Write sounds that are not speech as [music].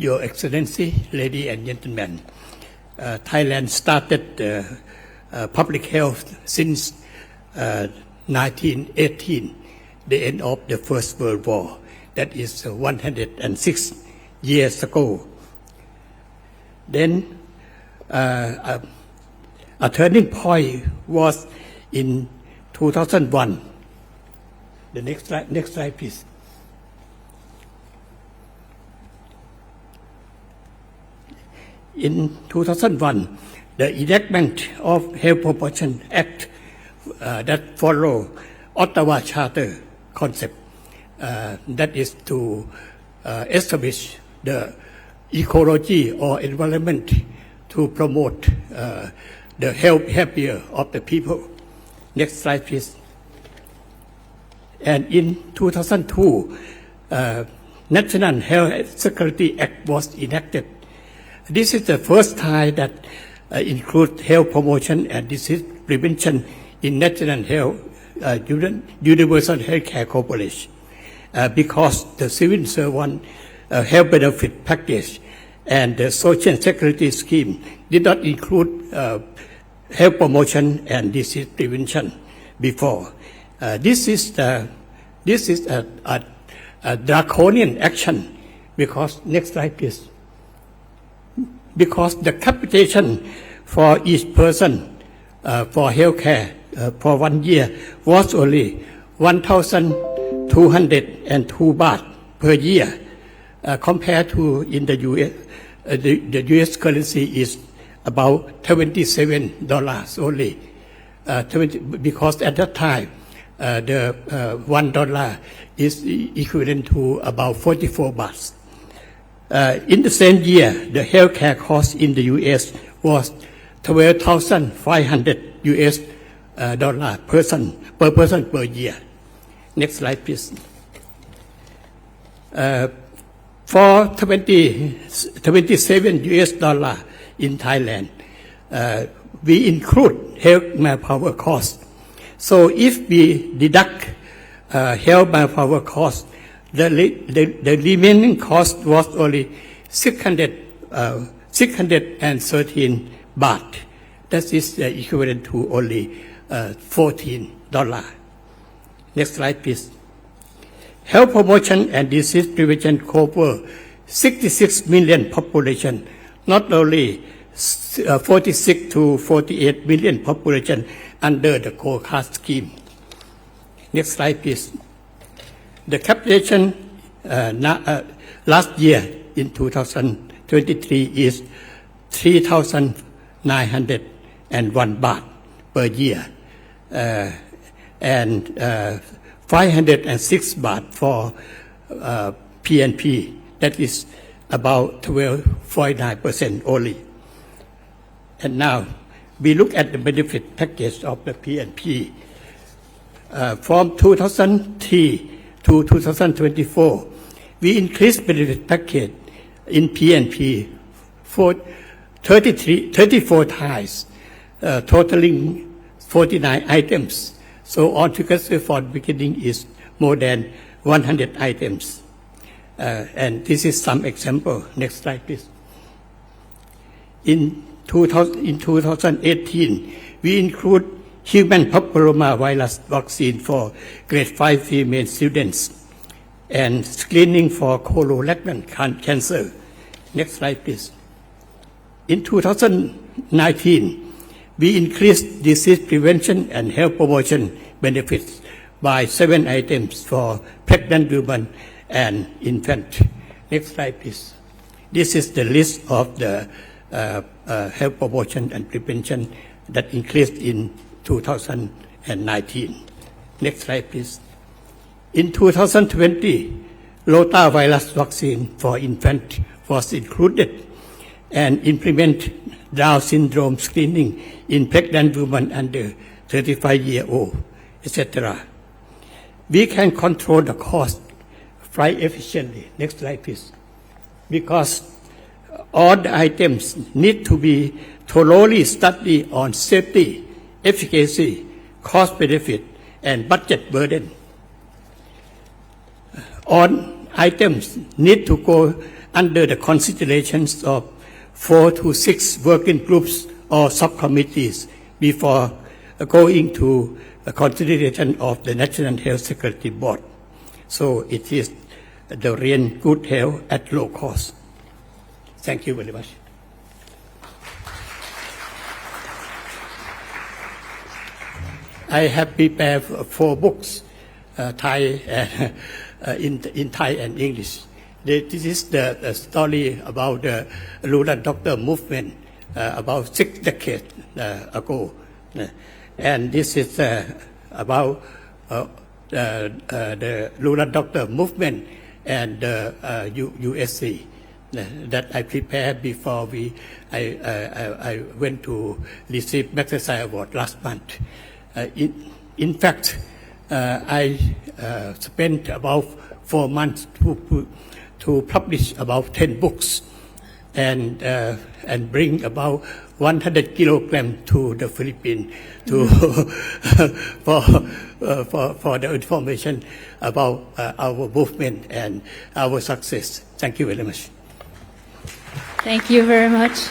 Your Excellency, ladies and gentlemen, uh, Thailand started uh, uh, public health since uh, 1918, the end of the First World War. That is uh, 106 years ago. Then uh, a, a turning point was in 2001. The next slide, next slide, please. In 2001, the enactment of Health Promotion Act uh, that follow Ottawa Charter concept, uh, that is to uh, establish the ecology or environment to promote uh, the health happier of the people. Next slide, please. And in 2002, uh, National Health Security Act was enacted this is the first time that uh, include health promotion and disease prevention in national health uh, universal healthcare corporation uh, because the civil servant uh, health benefit package and the social security scheme did not include uh, health promotion and disease prevention before. Uh, this is the this is a, a, a draconian action because next slide please because the capitation for each person uh, for healthcare uh, for one year was only 1,202 baht per year, uh, compared to in the U.S. Uh, the, the U.S. currency is about 27 dollars only, uh, 20, because at that time uh, the uh, one dollar is equivalent to about 44 bahts. Uh, in the same year, the healthcare cost in the U.S. was 12,500 U.S. Uh, dollar person per person per year. Next slide, please. Uh, for 20, 27 U.S. dollar in Thailand, uh, we include health manpower cost. So if we deduct uh, health manpower cost, the, the, the remaining cost was only 600, uh, 613 baht. That is uh, equivalent to only uh, 14 dollar. Next slide, please. Health promotion and disease prevention cover 66 million population, not only uh, 46 to 48 million population under the COCAS scheme. Next slide, please. The capitation uh, na- uh, last year in 2023 is 3,901 baht per year, uh, and uh, 506 baht for uh, PNP. That is about 12.9% only. And now we look at the benefit package of the PNP. Uh, from 2003 to 2024, we increased benefit package in PNP for 33, 34 times, uh, totaling 49 items. So altogether for beginning is more than 100 items. Uh, and this is some example. Next slide, please. In 2000, in 2018, we include human papilloma virus vaccine for grade 5 female students and screening for colorectal cancer. Next slide, please. In 2019, we increased disease prevention and health promotion benefits by seven items for pregnant women and infant. Next slide, please. This is the list of the uh, uh, health promotion and prevention that increased in 2019. Next slide, please. In 2020, rotavirus vaccine for infant was included and implement Down syndrome screening in pregnant women under 35 year old, etc. We can control the cost fly efficiently. Next slide, please. Because all the items need to be thoroughly studied on safety, efficacy, cost benefit, and budget burden. All items need to go under the considerations of four to six working groups or subcommittees before going to the consideration of the National Health Security Board. So it is the real good health at low cost. Thank you very much. I have prepared four books, uh, Thai and, uh, in, in Thai and English. This is the, the story about the rural doctor movement uh, about six decades uh, ago. Uh, And this is uh, about uh, uh, the rural doctor movement and uh, uh, U- USC uh, that I prepared before we I, I, I- I went to receive Magsaysay Award last month. Uh, in, in fact, uh, I uh, spent about four months to, to publish about 10 books and, uh, and bring about 100 kilogram to the Philippines to, [laughs] for, uh, for, for the information about uh, our movement and our success. Thank you very much. Thank you very much.